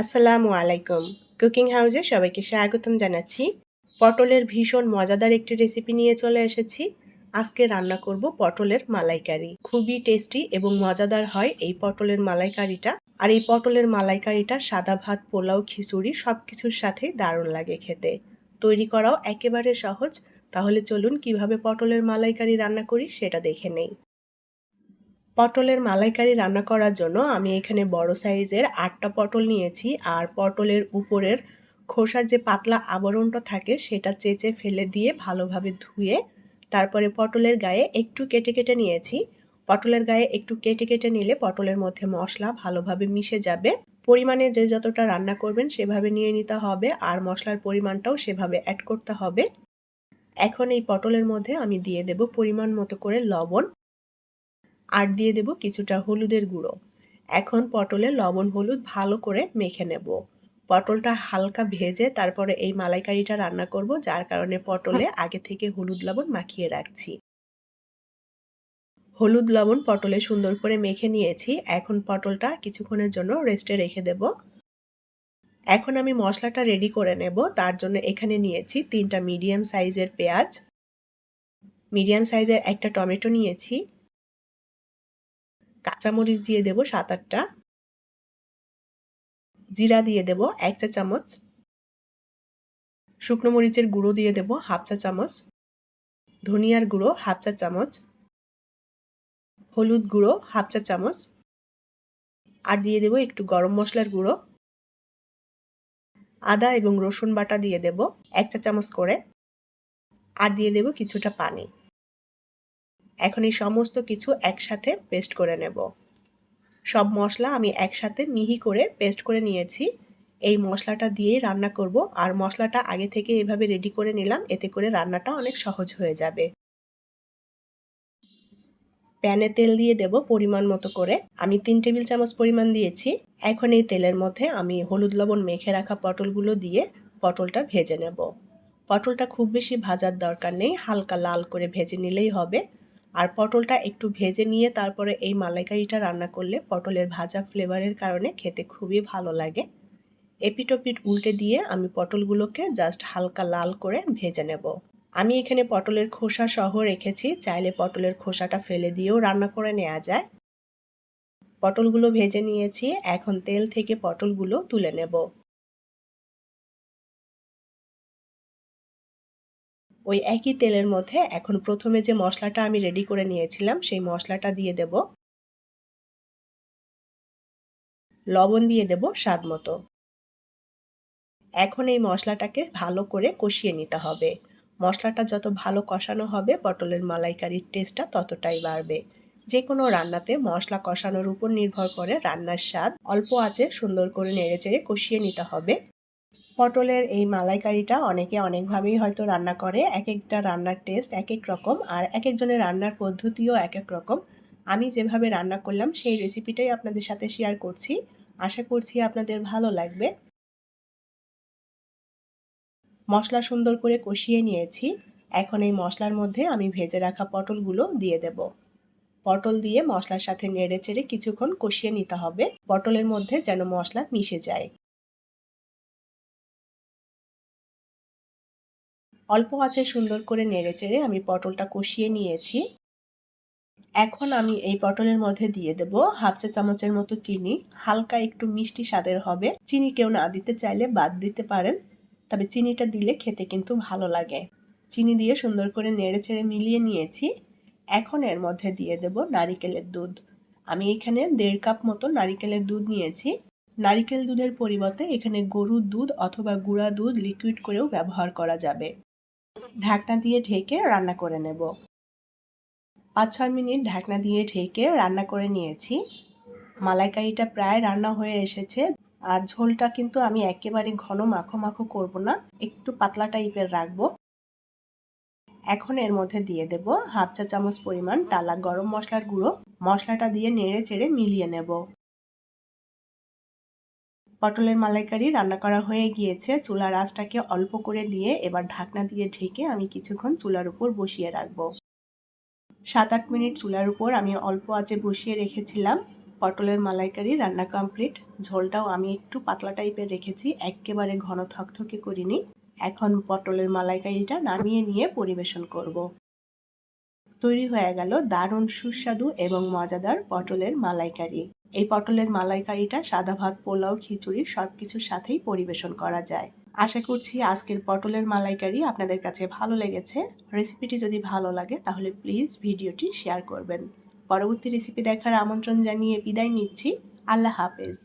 আসসালামু আলাইকুম। কুকিং হাউসে সবাইকে স্বাগতম জানাচ্ছি। পটলের ভীষণ মজাদার একটি রেসিপি নিয়ে চলে এসেছি। আজকে রান্না করব পটলের মালাইকারি। খুবই টেস্টি এবং মজাদার হয় এই পটলের মালাইকারিটা। আর এই পটলের মালাইকারিটা সাদা ভাত, পোলাও, খিচুড়ি সব কিছুর সাথে দারুণ লাগে খেতে। তৈরি করাও একেবারে সহজ। তাহলে চলুন কীভাবে পটলের মালাইকারি রান্না করি সেটা দেখে নেই। পটলের মালাইকারি রান্না করার জন্য আমি এখানে বড় সাইজের আটটা পটল নিয়েছি আর পটলের উপরের খোসার যে পাতলা আবরণটা থাকে সেটা চেঁচে ফেলে দিয়ে ভালোভাবে ধুয়ে তারপরে পটলের গায়ে একটু কেটে কেটে নিয়েছি। পটলের গায়ে একটু কেটে কেটে নিলে পটলের মধ্যে মশলা ভালোভাবে মিশে যাবে। পরিমাণে যে যতটা রান্না করবেন সেভাবে নিয়ে নিতে হবে আর মশলার পরিমাণটাও সেভাবে অ্যাড করতে হবে। এখন এই পটলের মধ্যে আমি দিয়ে দেব পরিমাণ মতো করে লবণ। আর দিয়ে দেব কিছুটা হলুদের গুঁড়ো। এখন পটলে লবণ হলুদ ভালো করে মেখে নেব। পটলটা হালকা ভেজে তারপরে এই মালাইকারিটা রান্না করব, যার কারণে পটলে আগে থেকে হলুদ লবণ মাখিয়ে রাখছি। হলুদ লবণ পটলে সুন্দর করে মেখে নিয়েছি। এখন পটলটা কিছুক্ষণের জন্য রেস্টে রেখে দেব। এখন আমি মশলাটা রেডি করে নেব। তার জন্য এখানে নিয়েছি তিনটা মিডিয়াম সাইজের পেঁয়াজ। মিডিয়াম সাইজের একটা টমেটো নিয়েছি। কাঁচামরিচ দিয়ে দেব সাত আটটা। জিরা দিয়ে দেব এক চা চামচ। শুকনো মরিচের গুঁড়ো দিয়ে দেব হাফ চা চামচ। ধনিয়ার গুঁড়ো হাফ চা চামচ। হলুদ গুঁড়ো হাফ চা চামচ। আর দিয়ে দেব একটু গরম মশলার গুঁড়ো। আদা এবং রসুন বাটা দিয়ে দেব এক চা চামচ করে। আর দিয়ে দেব কিছুটা পানি। এখন এই সমস্ত কিছু একসাথে পেস্ট করে নেব। সব মশলা আমি একসাথে মিহি করে পেস্ট করে নিয়েছি। এই মশলাটা দিয়েই রান্না করব। আর মশলাটা আগে থেকে এভাবে রেডি করে নিলাম, এতে করে রান্নাটা অনেক সহজ হয়ে যাবে। প্যানে তেল দিয়ে দেব পরিমাণ মতো করে। আমি তিন টেবিল চামচ পরিমাণ দিয়েছি। এখন এই তেলের মধ্যে আমি হলুদ লবণ মেখে রাখা পটলগুলো দিয়ে পটলটা ভেজে নেব। পটলটা খুব বেশি ভাজার দরকার নেই, হালকা লাল করে ভেজে নিলেই হবে। আর পটলটা একটু ভেজে নিয়ে তারপরে এই মালাইকারিটা রান্না করলে পটলের ভাজা ফ্লেভারের কারণে খেতে খুবই ভালো লাগে। এপিটোপিট উল্টে দিয়ে আমি পটলগুলোকে জাস্ট হালকা লাল করে ভেজে নেব। আমি এখানে পটলের খোসা সহ রেখেছি, চাইলে পটলের খোসাটা ফেলে দিয়েও রান্না করে নেওয়া যায়। পটলগুলো ভেজে নিয়েছি, এখন তেল থেকে পটলগুলো তুলে নেব। ওই একই তেলের মধ্যে এখন প্রথমে যে মশলাটা আমি রেডি করে নিয়েছিলাম, সেই মশলাটা দিয়ে দেব। লবণ দিয়ে দেব স্বাদ মতো। এখন এই মশলাটাকে ভালো করে কষিয়ে নিতে হবে। মশলাটা যত ভালো কষানো হবে, পটলের মালাইকারির টেস্টটা ততটাই বাড়বে। যে কোনো রান্নাতে মশলা কষানোর উপর নির্ভর করে রান্নার স্বাদ অল্প আছে, সুন্দর করে নেড়ে চেড়ে কষিয়ে নিতে হবে। পটলের এই মালাইকারিটা অনেকে অনেকভাবেই হয়তো রান্না করে এক একটা রান্নার টেস্ট এক এক রকম আর এক একজনের রান্নার পদ্ধতিও এক এক রকম। আমি যেভাবে রান্না করলাম সেই রেসিপিটাই আপনাদের সাথে শেয়ার করছি। আশা করছি আপনাদের ভালো লাগবে। মশলা সুন্দর করে কষিয়ে নিয়েছি। এখন এই মশলার মধ্যে আমি ভেজে রাখা পটলগুলো দিয়ে দেব। পটল দিয়ে মশলার সাথে নেড়ে চেড়ে কিছুক্ষণ কষিয়ে নিতে হবে। পটলের মধ্যে যেন মশলা মিশে যায়। অল্প আঁচে সুন্দর করে নেড়ে চেড়ে আমি পটলটা কষিয়ে নিয়েছি। এখন আমি এই পটলের মধ্যে দিয়ে দেব হাফ চা চামচের মতো চিনি। হালকা একটু মিষ্টি স্বাদের হবে। চিনি কেউ না দিতে চাইলে বাদ দিতে পারেন, তবে চিনিটা দিলে খেতে কিন্তু ভালো লাগে। চিনি দিয়ে সুন্দর করে নেড়ে চেড়ে মিলিয়ে নিয়েছি। এখন এর মধ্যে দিয়ে দেব নারিকেলের দুধ। আমি এখানে দেড় কাপ মতো নারিকেলের দুধ নিয়েছি। নারিকেল দুধের পরিবর্তে এখানে গরুর দুধ অথবা গুঁড়া দুধ লিকুইড করেও ব্যবহার করা যাবে। ঢাকনা দিয়ে ঢেকে রান্না করে নেব। পাঁচ, ছয় মিনিট ঢাকনা দিয়ে ঢেকে রান্না করে নিয়েছি। মালাইকারিটা প্রায় রান্না হয়ে এসেছে আর ঝোলটা কিন্তু আমি একেবারে ঘন মাখো মাখো করব না, একটু পাতলা টাইপের রাখব। এখন এর মধ্যে দিয়ে দেব হাফ চা চামচ পরিমাণ টালা গরম মশলার গুঁড়ো। মশলাটা দিয়ে নেড়ে চেড়ে মিলিয়ে নেব। পটলের মালাইকারি রান্না করা হয়ে গিয়েছে। চুলার আঁচটাকে অল্প করে দিয়ে এবার ঢাকনা দিয়ে ঢেকে আমি কিছুক্ষণ চুলার উপর বসিয়ে রাখব। সাত আট মিনিট চুলার উপর আমি অল্প আঁচে বসিয়ে রেখেছিলাম। পটলের মালাইকারি রান্না কমপ্লিট। ঝোলটাও আমি একটু পাতলা টাইপের রেখেছি, একেবারে ঘন থকথকে করিনি। এখন পটলের মালাইকারিটা নামিয়ে নিয়ে পরিবেশন করব। তৈরি হয়ে গেল দারুণ সুস্বাদু এবং মজাদার পটলের মালাইকারি। এই পটলের মালাইকারিটা, সাদা ভাত, পোলাও, খিচুড়ি সব কিছুর সাথেই পরিবেশন করা যায়। আশা করছি আজকের পটলের মালাইকারি আপনাদের কাছে ভালো লেগেছে। রেসিপিটি যদি ভালো লাগে তাহলে প্লিজ ভিডিওটি শেয়ার করবেন। পরবর্তী রেসিপি দেখার আমন্ত্রণ জানিয়ে বিদায় নিচ্ছি। আল্লাহ হাফেজ।